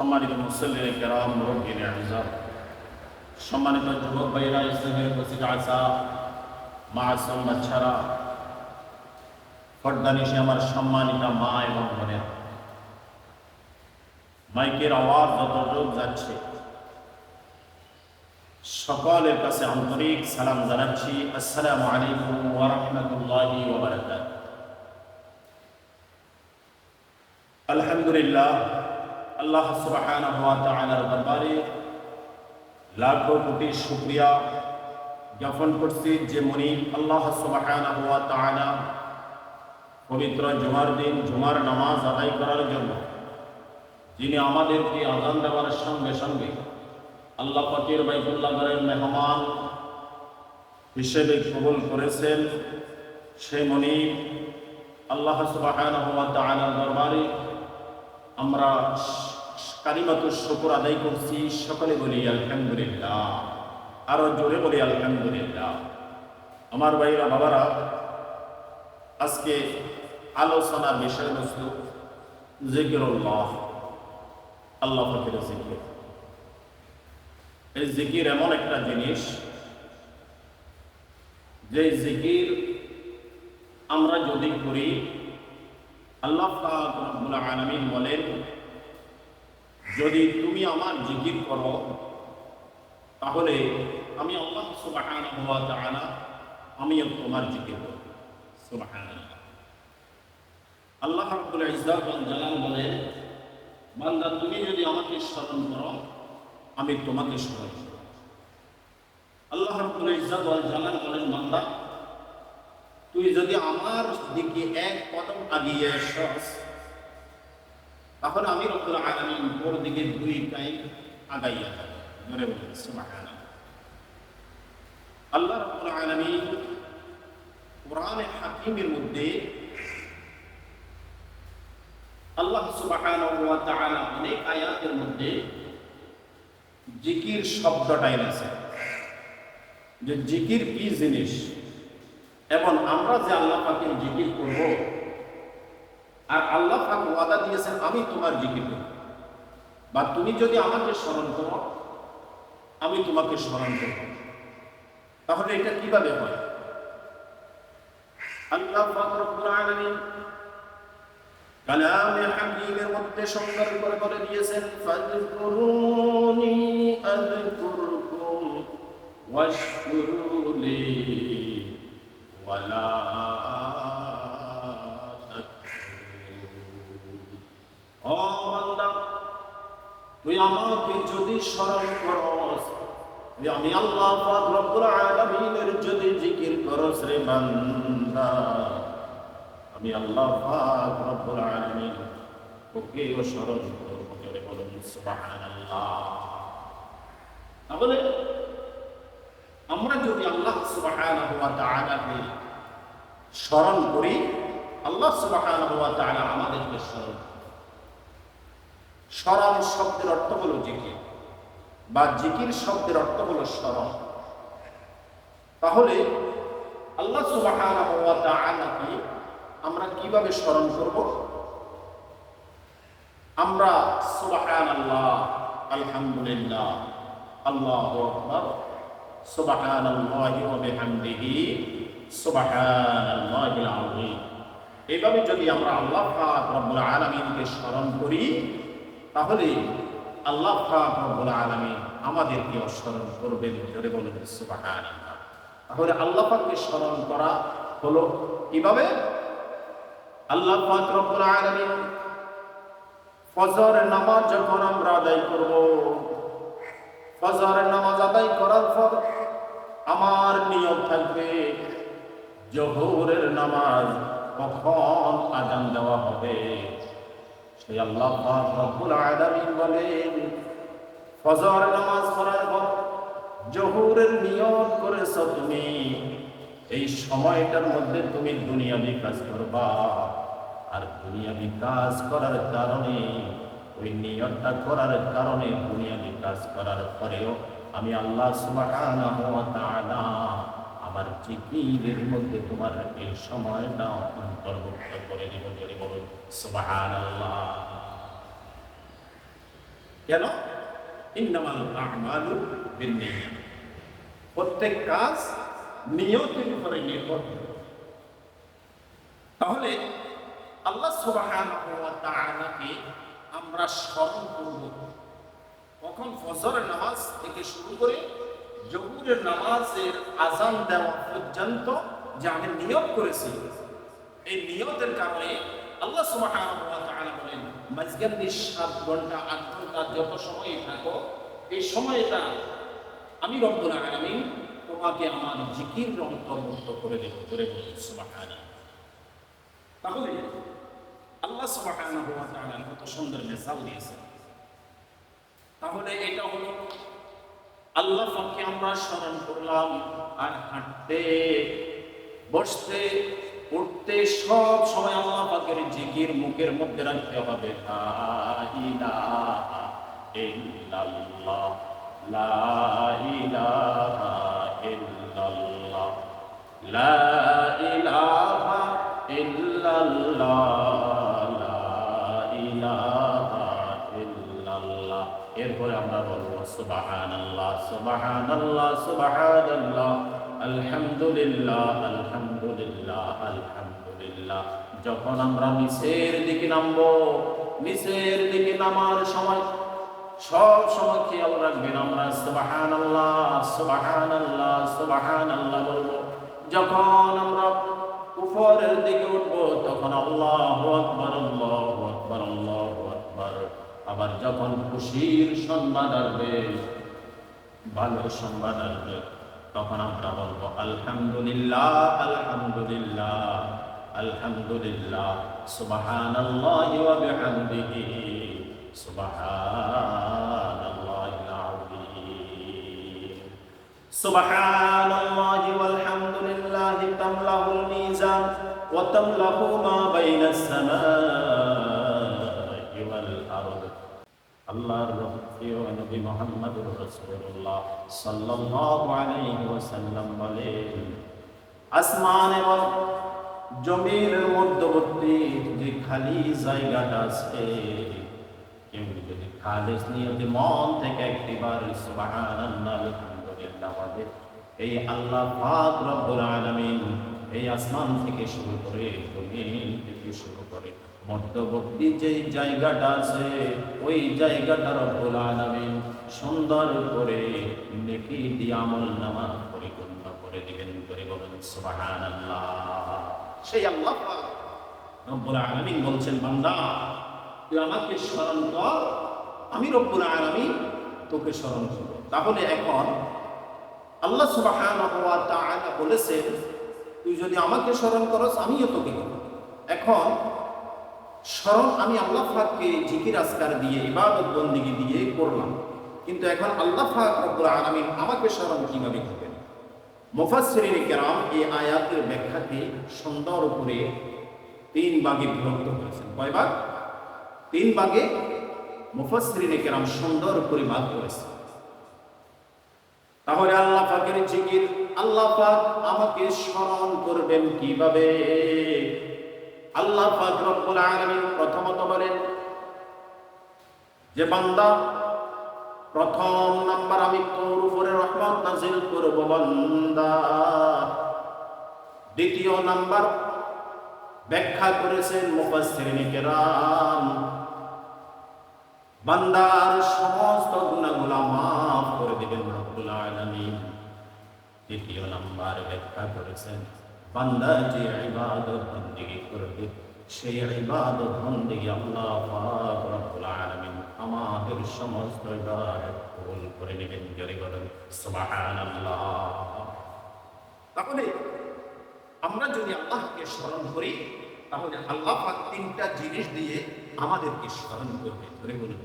সম্মানিত মুসল্লিন কেরাম মুরব্বিন আজম সম্মানিত যুবক ভাইরা ইসলামের উপস্থিত আসা মাসুম বাচ্চারা পর্দানিশে আমার সম্মানিতা মা এবং বোনের। মাইকের আওয়াজ যতটুক যাচ্ছে, সকলের কাছে আন্তরিক সালাম জানাচ্ছি। আসসালামু আলাইকুম ওয়া ওয়া বারাকাতুহু। আলহামদুলিল্লাহ আল্লাহ সুবহানাহু ওয়া তাআলার দরবারে লাখো কোটি শুকরিয়া জ্ঞাপন করছি যে মনি আল্লাহ সুবহানাহু ওয়া তাআলা পবিত্র জুমার দিন, জুমার নামাজ আদায় করার জন্য যিনি আমাদেরকে আজান দেওয়ার সঙ্গে সঙ্গে আল্লাহ পাকের বাইতুল্লাহ ঘরের মেহমান হিসেবে কবুল করেছেন। সে মনি আল্লাহ তাআলার দরবারে আমরা কারিমাতু শুকর আদায় করছি সকলে বলি আলহামদুলিল্লাহ। আরও জোরে বলি আলহামদুলিল্লাহ। আমার ভাইরা, বাবারা, আজকে আলোচনার বিষয়বস্তু জিকিরুল্লাহ। আল্লাহ ফকির জিকির। এই জিকির এমন একটা জিনিস, যে জিকির আমরা যদি করি, আল্লাহ আলামিন বলেন যদি তুমি আমার জিকির করো, তাহলে আমি আল্লাহ সুবহানাহু ওয়া তাআলা আমিও তোমার জিকির করব। সুবহানাল্লাহ। আল্লাহ ওয়াল জালাল বলেন, বান্দা, তুমি যদি আমাকে স্মরণ করো, আমি তোমাকে স্মরণ করব। আল্লাহ রাব্বুল ইজ্জাত ওয়াল জালাল বলেন, বান্দা, তুই যদি আমার দিকে এক কদম আগিয়ে তাহলে আমি রব্বুল আলামিন তোর দিকে দুই টাইম আগাইয়া যাব। ধরে বলেন আল্লাহ রব্বুল আলামিন কোরআনে হাকিমের মধ্যে আল্লাহ সুবহানাহু অনেক আয়াতের মধ্যে জিকির শব্দটা এনেছে। যে জিকির কি জিনিস? এবং আমরা যে আল্লাহ পাকের জিকির করব আর আল্লাহ পাক ওয়াদা দিয়েছেন, আমি তোমার জিকির করব। বা তুমি যদি আমাকে স্মরণ করো, আমি তোমাকে স্মরণ করব। তাহলে এটা কীভাবে হয়? আল্লাহ পাক রব্বুল আলামিন কালামে হাকিমের মধ্যে সুন্দর করে বলে দিয়েছেন ফাযকুরুনি আযকুরকুম ওয়াশকুরুলি ওয়ালা ও বান্দা তুই আমাকে যদি স্মরণ করস আমি আল্লাহ পাক রব্বুল আলামিনের যদি জিকির করস রে বান্দা আমি আল্লাহ পাক রব্বুল আলামিন ওকে ও স্মরণ করব করে বলুন, সুবহানাল্লাহ। তাহলে আমরা যদি আল্লাহ সুবহানাহু ওয়া তাআলাকে স্মরণ করি, আল্লাহ সুবহানাহু ওয়া তাআলা আমাদেরকে স্মরণ স্মরণ শব্দের অর্থ হলো জিকির। বা জিকির শব্দের অর্থ হলো স্মরণ। তাহলে আল্লাহ সুবহানাহু আমরা কীভাবে স্মরণ করব? আমরা সুবহানাল্লাহ, আলহামদুলিল্লাহ, আল্লাহু আকবার, সুবহানাল্লাহি ওয়া বিহামদিহি, সুবহানাল্লাহিল আযীম। এইভাবে যদি আমরা আল্লাহ আলামিনকে স্মরণ করি তাহলে আল্লাহ রব্বুল আলামিন আমাদেরকে স্মরণ করবেন জোরে বলুন তাহলে আল্লাহ পাককে স্মরণ করা হলো কীভাবে? আল্লাহ পাক আলামিন ফজর নামাজ যখন আমরা আদায় করব ফজরের নামাজ আদায় করার পর আমার নিয়ম থাকবে জোহরের নামাজ কখন আজান দেওয়া হবে? আল্লাহ রব্বুল বলেন, ফজর নামাজ পড়ার পর জোহরের নিয়ত করেছ তুমি। এই সময়টার মধ্যে তুমি দুনিয়াবি কাজ করবা। আর দুনিয়াবি কাজ করার কারণে, ওই নিয়তটা করার কারণে দুনিয়াবি কাজ করার পরেও আমি আল্লাহ সুবহানাহু ওয়া তাআলা আমার জিকিরের মধ্যে তোমার এই সময়টা অন্তর্ভুক্ত করে দিব যদি বলুন, সুবহানাল্লাহ। কেন? প্রত্যেক কাজ নিয়তের উপরে নির্ভর। তাহলে আল্লাহ সুবহানাহু আমরা স্মরণ করব। কখন ফজরের নামাজ থেকে শুরু করে জহুরের নামাজের আজান দেওয়া পর্যন্ত যে আমি নিয়োগ করেছি, এই নিয়তের কারণে আল্লাহ তাআলা বলেন, মাঝখানে সাত ঘণ্টা, আট ঘণ্টা যত সময় থাকো, এই সময়টা আমি রব্বুল আলামিন তোমাকে আমার জিকির অন্তর্ভুক্ত করে দেব, করে বলি তাহলে আল্লাহ ওয়া কত সুন্দর মেসাল দিয়েছে তাহলে এটা হলো আল্লাহ আমরা স্মরণ করলাম আর হাঁটতে, বসতে, উঠতে সব সময় আল্লাহ পাকের জিকির মুখের মধ্যে রাখতে হবে। লা ইলাহা ইল্লাল্লাহ ইল্লাল্লাহ এরপরে আমরা বলব সুবহানাল্লাহ সুবহানাল্লাহ সুবহানাল্লাহ। আলহামদুলিল্লাহ আলহামদুলিল্লাহ আলহামদুলিল্লাহ। যখন আমরা নিচের দিকে নামবো, নিচের দিকে নামার সময়, সব সময় খেয়াল রাখবেন আমরা সুবহানাল্লাহ সুবহানাল্লাহ সুবহানাল্লাহ বলব। যখন আমরা উপরের দিকে উঠবো, তখন আল্লাহু আকবার আল্লাহু আকবার আল্লাহু আকবার। আবার যখন খুশির সংবাদ আসবে, ভালো সংবাদ আসবে, তখন আমরা বলব, আলহামদুলিল্লাহ আলহামদুলিল্লাহ আলহামদুলিল্লাহ, সুবহানাল্লাহি ওয়া বিহামদিহি, সুবহানাল্লাহিল আযীম, সুবহানাল্লাহি ওয়াল হামদুলিল্লাহি তামলাহুল মিজান ওয়া তামলাহু মা বাইনাস আরদ আল্লাহর প্রিয় নবী মুহাম্মদুর রাসূলুল্লাহ সাল্লাল্লাহু আলাইহি ওয়াসাল্লাম বলেন, আসমান এবং জমির মধ্যবর্তী যে খালি জায়গাটা আছে, কেউ যদি খালিস নিয়তে মন থেকে একটিবার সুবহানাল্লাহ আলহামদুলিল্লাহ বলে, এই আল্লাহ পাক রব্বুল আলামিন এই আসমান থেকে শুরু করে জমিন থেকে শুরু করে মধ্যবর্তী যে জায়গাটা আছে, ওই জায়গাটা রব্বুল আলামিন সুন্দর করে নেকি দিয়ে আমল নামা পরিপূর্ণ করে দিবেন, করে বলেন, সুবহানাল্লাহ। সেই আল্লাহ রব্বুল আলামিন বলছেন, বান্দা, তুই আমাকে স্মরণ কর, আমি রব্বুল আলামিন তোকে স্মরণ করব। তাহলে এখন আল্লাহ সুবহানাহু ওয়া তাআলা বলেছেন, তুই যদি আমাকে স্মরণ করস, আমিও তোকে এখন স্মরণ আমি আল্লাহ পাককে জিকির আসকার দিয়ে, ইবাদত বন্দিগি দিয়ে করলাম। কিন্তু এখন আল্লাহ পাক রব্বুল আলামিন আমাকে স্মরণ কীভাবে করবেন? মুফাসসিরিন কেরাম এই আয়াতের ব্যাখ্যাকে সুন্দর করে তিন ভাগে বিভক্ত করেছেন। কয় ভাগ? তিন ভাগে মুফাসসিরিন কেরাম সুন্দর করে ভাগ করেছেন তাহলে আল্লাহ পাকের জিকির, আল্লাহ পাক আমাকে স্মরণ করবেন কীভাবে? আল্লাহ পাক রব্বুল আলামিন প্রথমত বলেন যে বান্দা, প্রথম নাম্বার আমি তোর উপরে রহমত নাজিল করব বান্দা। দ্বিতীয় নাম্বার ব্যাখ্যা করেছেন মুফাসসিরিন কেরাম। বান্দার সমস্ত গুণাগুলা মাফ করে দিবেন রব্বুল আলামিন। তৃতীয় নাম্বার ব্যাখ্যা করেছেন বান্দা যে করবে। সেই ইবাদত বন্দেগী আল্লাহ পাক রব্বুল আলামিন আমাদের সমস্ত ইবাদত কবুল করে নেবেন জোরে বলেন, সুবহানাল্লাহ। তাহলে আমরা যদি আল্লাহকে স্মরণ করি, তাহলে আল্লাহ পাক তিনটা জিনিস দিয়ে আমাদেরকে স্মরণ করবে। ধরে বলুন